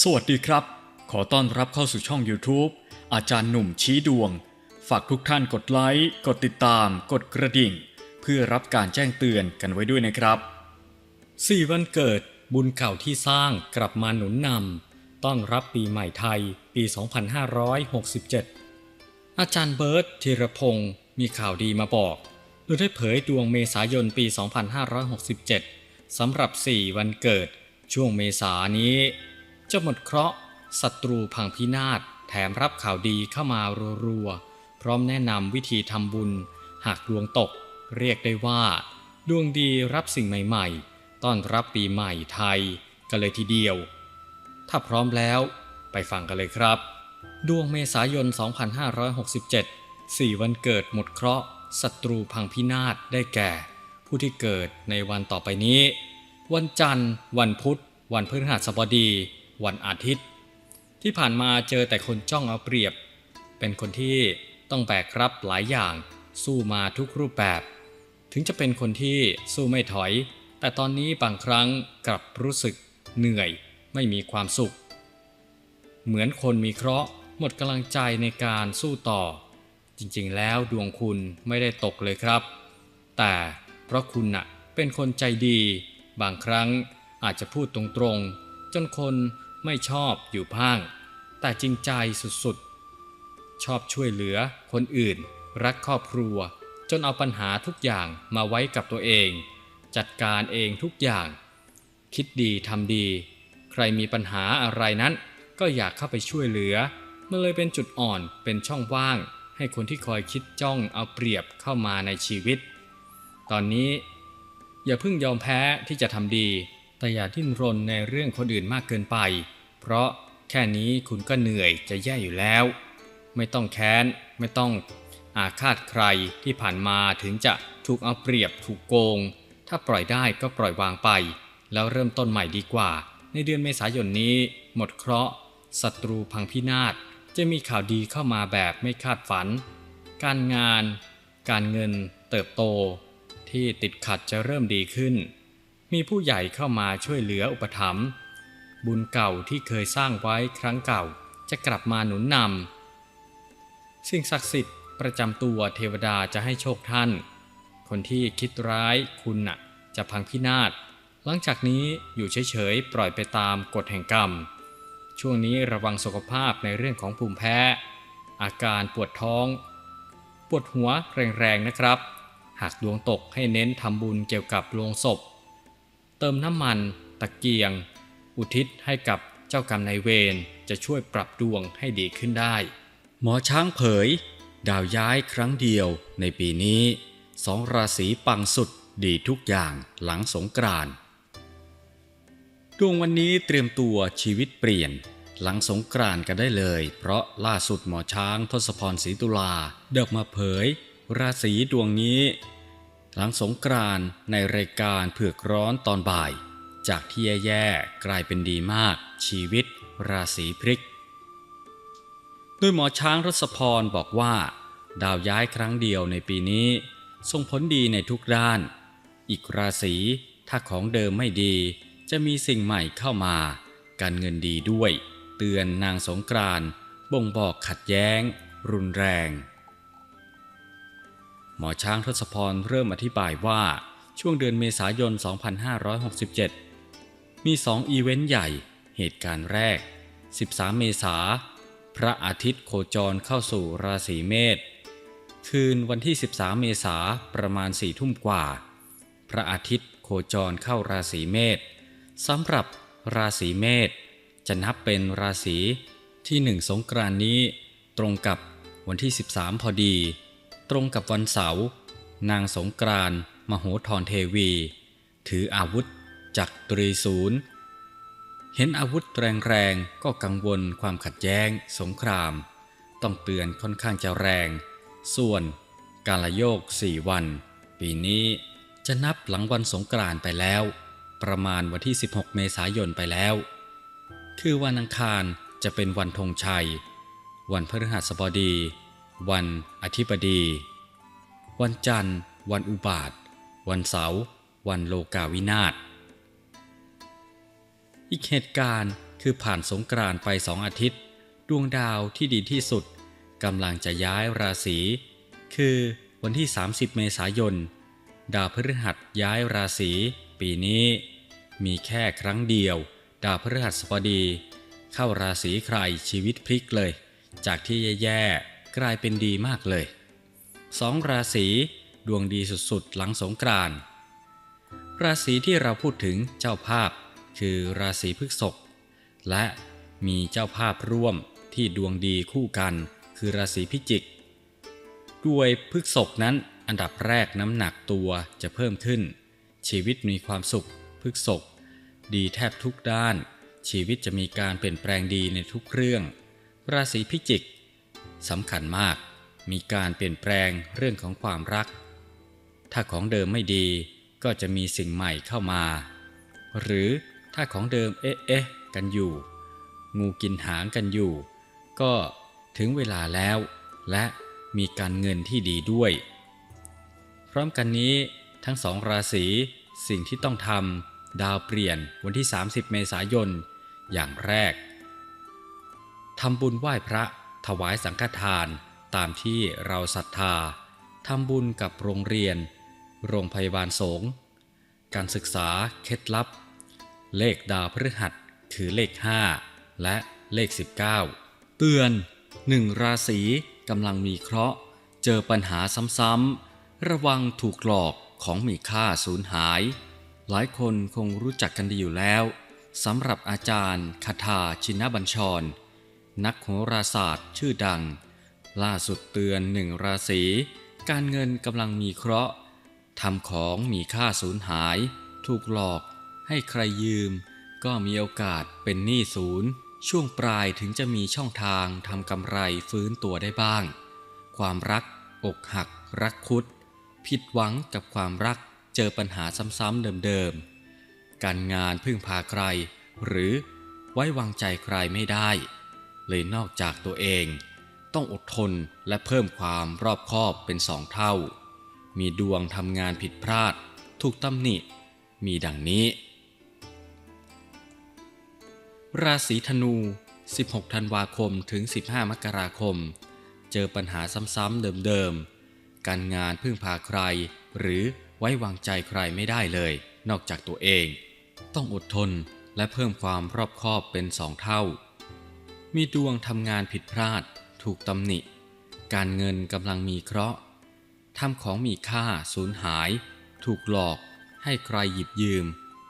สวัสดีครับ ขอต้อนรับเข้าสู่ช่อง YouTube อาจารย์หนุ่มชี้ดวง ฝากทุกท่านกดไลค์ กดติดตาม กดกระดิ่ง เพื่อรับการแจ้งเตือนกันไว้ด้วยนะครับสี่วันเกิดบุญเก่าที่สร้างกลับมาหนุนนำต้อนรับปีใหม่ไทยปี 2567 อาจารย์เบิร์ตธีรพงศ์มีข่าวดีมาบอกโดยได้เผยดวงเมษายนปี 2567สำหรับ 4 วันเกิด ช่วงเมษานี้ จะหมดเคราะห์ศัตรูพังพินาศแถมรับข่าวดีเข้ามารัวๆพร้อมแนะนำวิธีทำบุญ หากดวงตก เรียกได้ว่า ดวงดีรับสิ่งใหม่ๆ ต้อนรับปีใหม่ไทยกันเลยทีเดียว ถ้าพร้อมแล้วไปฟังกันเลยครับ ดวงเมษายน 2567 4 วันเกิดหมดเคราะห์ศัตรูพังพินาศได้แก่ ผู้ที่เกิดในวันต่อไปนี้ วันจันทร์ วันพุธ วันพฤหัสบดี วันอาทิตย์ ที่ผ่านมาเจอแต่คนจ้องเอาเปรียบ เป็นคนที่ต้องแบกรับหลายอย่าง สู้มาทุกรูปแบบ ถึงจะเป็นคนที่สู้ไม่ถอย แต่ตอนนี้บางครั้งกลับรู้สึกเหนื่อยไม่มีความสุข เหมือนคนมีเคราะห์หมดกำลังใจในการสู้ต่อ จริงๆ แล้วดวงคุณไม่ได้ตกเลยครับ แต่เพราะคุณน่ะเป็นคนใจดี บางครั้งอาจจะพูดตรงๆ จนคน ไม่ชอบอยู่พาง แต่จริงใจสุดๆ ชอบช่วยเหลือคนอื่น รักครอบครัว จนเอาปัญหาทุกอย่างมาไว้กับตัวเอง จัดการเองทุกอย่าง คิดดีทำดี ใครมีปัญหาอะไรนั้น ก็อยากเข้าไปช่วยเหลือ มันเลยเป็นจุดอ่อนเป็นช่องว่าง ให้คนที่คอยคิดจ้องเอาเปรียบเข้ามาในชีวิต ตอนนี้ อย่าเพิ่งยอมแพ้ที่จะทำดีแต่อย่าดิ้นรนในเรื่องคนอื่นมากเกินไป เพราะแค่นี้คุณก็เหนื่อยจะแย่อยู่แล้ว ไม่ต้องแค้น ไม่ต้องอาฆาตใครที่ผ่านมาถึงจะถูกเอาเปรียบถูกโกง ถ้าปล่อยได้ก็ปล่อยวางไป แล้วเริ่มต้นใหม่ดีกว่า ในเดือนเมษายนนี้ หมดเคราะห์ศัตรูพังพินาศจะมีข่าวดีเข้ามาแบบไม่คาดฝัน การงาน การเงินเติบโต ที่ติดขัดจะเริ่มดีขึ้น มีผู้ใหญ่เข้ามาช่วยเหลืออุปถัมภ์ บุญเก่าที่เคยสร้างไว้ครั้งเก่าจะกลับมาหนุนนำสิ่งศักดิ์สิทธิ์ประจำตัวเทวดาจะให้โชคท่าน คนที่คิดร้ายคุณน่ะจะพังพินาศ หลังจากนี้อยู่เฉยๆ ปล่อยไปตามกฎแห่งกรรม ช่วงนี้ระวังสุขภาพในเรื่องของภูมิแพ้ อาการปวดท้อง ปวดหัวแรงๆนะครับ หากดวงตกให้เน้นทำบุญเกี่ยวกับโลงศพ เติมน้ำมัน ตะเกียง อุทิศให้กับเจ้ากรรมนายเวรจะช่วยปรับดวงให้ดีขึ้นได้ หมอช้างเผย ดาวย้ายครั้งเดียวในปีนี้สองราศีปังสุดดีทุกอย่างหลังสงกรานต์ดวงวันนี้เตรียมตัวชีวิตเปลี่ยน หลังสงกรานต์กันได้เลย เพราะล่าสุดหมอช้างทศพรศรีตุลาเดิกมาเผย ราศีดวงนี้ หลังสงกรานต์ในรายการเผือกร้อนตอนบ่าย จากที่แย่ๆกลายเป็นดีมาก ชีวิต ราศีพฤกษ์โดยหมอช้างรศพรบอกว่า ดาวย้ายครั้งเดียวในปีนี้ ส่งผลดีในทุกด้าน อีกราศีถ้าของเดิมไม่ดี จะมีสิ่งใหม่เข้ามา การเงินดีด้วย เตือนนางสงกรานบ่งบอกขัดแย้ง รุนแรง หมอช้างทศพรเริ่มอธิบายว่าช่วงเดือนเมษายน 2567 มี2อีเวนต์ใหญ่เหตุการณ์แรก 13 เมษาพระอาทิตย์โคจรเข้าสู่ราศีเมษคืนวันที่ 13 เมษาประมาณ4ทุ่มกว่า พระอาทิตย์โคจรเข้าราศีเมษสำหรับราศีเมษจะนับเป็นราศีที่หนึ่งสงกรานนี้ ตรงกับวันที่ 13 พอดี ตรงกับวันเสาร์นางสงกรานมโหธรเทวี ถืออาวุธ จากตรีศูนย์ เห็นอาวุธแรงๆ ก็กังวลความขัดแย้ง สงคราม ต้องเตือนค่อนข้างจะแรง ส่วนการละโยก4วัน ปีนี้จะนับหลังวันสงกรานต์ไปแล้ว ประมาณวันที่ 16 เมษายนไปแล้ว คือวันอังคารจะเป็นวันธงชัย วันพฤหัสบดี วันอาทิบดี วันจันทร์ วันอุบาท วันเสาร์ วันโลกาวินาศ อีกเหตุการณ์คือผ่านสงกรานต์ไปสองอาทิตย์ ดวงดาวที่ดีที่สุดกำลังจะย้ายราศี คือวันที่ 30 เมษายน ดาวพฤหัสย้ายราศีปีนี้ มีแค่ครั้งเดียว ดาวพฤหัสบดี เข้าราศีใครชีวิตพลิกเลย จากที่แย่ๆกลายเป็นดีมากเลยสองราศีดวงดีสุดๆ หลังสงกรานต์ราศีที่เราพูดถึงเจ้าภาพ คือราศีพฤษภและมีเจ้าภาพร่วมที่ดวงดีคู่กันคือราศีพิจิก ด้วยพฤษกนั้นอันดับแรกน้ำหนักตัวจะเพิ่มขึ้น ชีวิตมีความสุขพฤษกดีแทบทุกด้าน ชีวิตจะมีการเปลี่ยนแปลงดีในทุกเรื่อง ราศีพิจิกสำคัญมาก มีการเปลี่ยนแปลงเรื่องของความรัก ถ้าของเดิมไม่ดีก็จะมีสิ่งใหม่เข้ามา หรือ ถ้าของเดิมเอ๊ะเอ๊ะกันอยู่ งูกินหางกันอยู่ ก็ถึงเวลาแล้ว และมีการเงินที่ดีด้วย พร้อมกันนี้ทั้งสองราศีสิ่งที่ต้องทำดาวเปลี่ยนวันที่ 30 เมษายน อย่างแรกทำบุญไหว้พระถวายสังฆทานตามที่เราศรัทธาทำบุญกับโรงเรียน โรงพยาบาลสงฆ์การศึกษาเคล็ดลับ เลขดาวพฤหัสคือเลข 5 และเลข 19 เตือนหนึ่งราศีกำลังมีเคราะห์ เจอปัญหาซ้ำๆ ระวังถูกหลอกของมีค่าสูญหาย หลายคนคงรู้จักกันดีอยู่แล้วสำหรับอาจารย์คาถาชินบัญชร นักโหราศาสตร์ชื่อดัง ล่าสุดเตือนหนึ่งราศีการเงินกำลังมีเคราะห์ทำของมีค่าสูญหาย ถูกหลอก ให้ใครยืม ก็มีโอกาสเป็นหนี้ศูนย์ ช่วงปลายถึงจะมีช่องทางทำกำไรฟื้นตัวได้บ้าง ความรัก อกหัก รักคุด ผิดหวังกับความรักเจอปัญหาซ้ำๆเดิมๆ การงานพึ่งพาใคร หรือไว้วางใจใครไม่ได้ เลยนอกจากตัวเอง ต้องอดทนและเพิ่มความรอบคอบเป็นสองเท่า มีดวงทำงานผิดพลาด ถูกตำหนิ มีดังนี้ ราศีธนู 16 ธันวาคมถึง 15 มกราคม เจอปัญหาซ้ำๆเดิมๆ การงานพึ่งพาใคร หรือไว้วางใจใครไม่ได้เลย นอกจากตัวเอง ต้องอดทนและเพิ่มความรอบคอบเป็นสองเท่า มีดวงทำงานผิดพลาด ถูกตำหนิ การเงินกำลังมีเคราะห์ทำของมีค่าสูญหาย ถูกหลอก ให้ใครหยิบยืม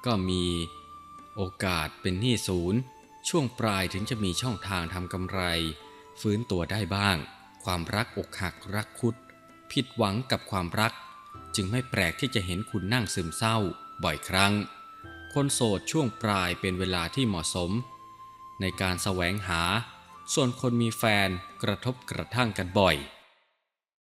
ก็มี โอกาสเป็นหนี้ศูนย์ ช่วงปลายถึงจะมีช่องทางทำกำไร ฟื้นตัวได้บ้าง ความรักอกหักรักคุด ผิดหวังกับความรัก จึงไม่แปลกที่จะเห็นคุณนั่งซึมเศร้า บ่อยครั้ง คนโสดช่วงปลายเป็นเวลาที่เหมาะสม ในการแสวงหา ส่วนคนมีแฟนกระทบกระทั่งกันบ่อย